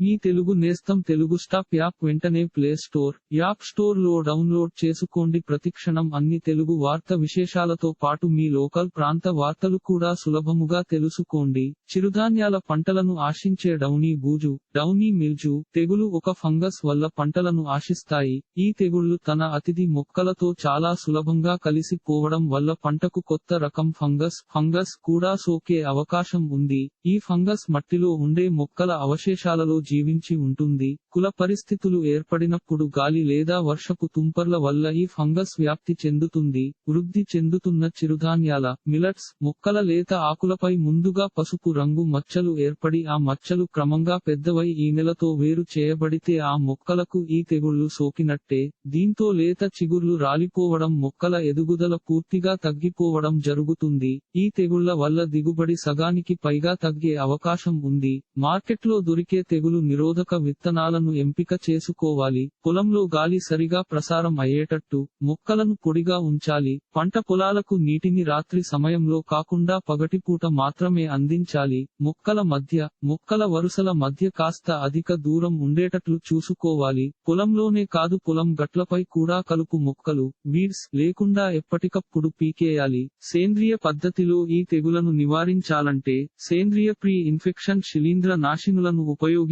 మీ తెలుగు నేస్తం Telugu stop app వెంటనే play store app స్టోర్లో డౌన్లోడ్ చేసుకోండి. ప్రతిక్షణం అన్ని తెలుగు వార్త విశేషాలతో పాటు మీ లోకల్ ప్రాంత వార్తలు కూడా సులభముగా తెలుసుకోండి. చిరుధాన్యాల పంటలను ఆశించే డౌనీ బూజు డౌనీ మిల్జు తెగులు ఒక ఫంగస్ వల్ల పంటలను ఆశిస్తాయి. ఈ తెగుళ్ళు తన అతిథి మొక్కలతో చాలా సులభంగా కలిసిపోవడం వల్ల పంటకు కొత్త రకం ఫంగస్ ఫంగస్ కూడా సోకే అవకాశం ఉంది. ఈ ఫంగస్ మట్టిలో ఉండే మొక్కల అవశేషాలలో జీవించి ఉంటుంది. కుల పరిస్థితులు ఏర్పడినప్పుడు గాలి లేదా వర్షపు తుంపర్ల వల్ల ఈ ఫంగస్ వ్యాప్తి చెందుతుంది. వృద్ధి చెందుతున్న చిరుధాన్యాల మిలట్స్ మొక్కల లేత ఆకులపై ముందుగా పసుపు రంగు మచ్చలు ఏర్పడి ఆ మచ్చలు క్రమంగా పెద్దవై ఈ నెలతో వేరు చేయబడితే ఆ మొక్కలకు ఈ తెగుళ్ళు సోకినట్టే. దీంతో లేత చిగుర్లు రాలిపోవడం మొక్కల ఎదుగుదల పూర్తిగా తగ్గిపోవడం జరుగుతుంది. ఈ తెగుళ్ళ వల్ల దిగుబడి సగానికి పైగా తగ్గే అవకాశం ఉంది. మార్కెట్లో దొరికే తెగులు నిరోధక విత్తనాలను ఎంపిక చేసుకోవాలి. పొలంలో గాలి సరిగా ప్రసారం అయ్యేటట్టు మొక్కలను పొడిగా ఉంచాలి. పంట పొలాలకు నీటిని రాత్రి సమయంలో కాకుండా పగటిపూట మాత్రమే అందించాలి. మొక్కల మధ్య మొక్కల వరుసల మధ్య కాస్త అధిక దూరం ఉండేటట్లు చూసుకోవాలి. పొలంలోనే కాదు పొలం గట్లపై కూడా కలుపు మొక్కలు వీడ్స్ లేకుండా ఎప్పటికప్పుడు పీకేయాలి. సేంద్రియ పద్ధతిలో ఈ తెగులను నివారించాలంటే సేంద్రియ ప్రీ ఇన్ఫెక్షన్ శిలీంద్ర నాశినులను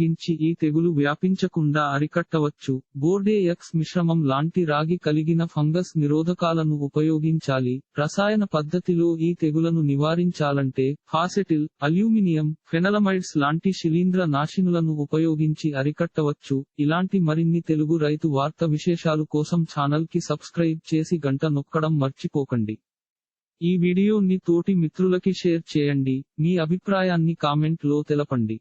ఉపయోగించి ఈ తెగులు వ్యాపించకుండా అరికట్టవచ్చు. బోర్డే ఎక్స్ మిశ్రమం లాంటి రాగి కలిగిన ఫంగస్ నిరోధకాలను ఉపయోగించాలి. రసాయన పద్ధతిలో ఈ తెగులను నివారించాలంటే ఫాసెటిల్ అల్యూమినియం ఫెనలమైడ్స్ లాంటి శిలీంద్ర నాశినులను ఉపయోగించి అరికట్టవచ్చు. ఇలాంటి మరిన్ని తెలుగు రైతు వార్త విశేషాలు కోసం ఛానల్కి సబ్స్క్రైబ్ చేసి గంట నొక్కడం మర్చిపోకండి. ఈ వీడియోని తోటి మిత్రులకి షేర్ చేయండి. మీ అభిప్రాయాన్ని కామెంట్లో తెలపండి.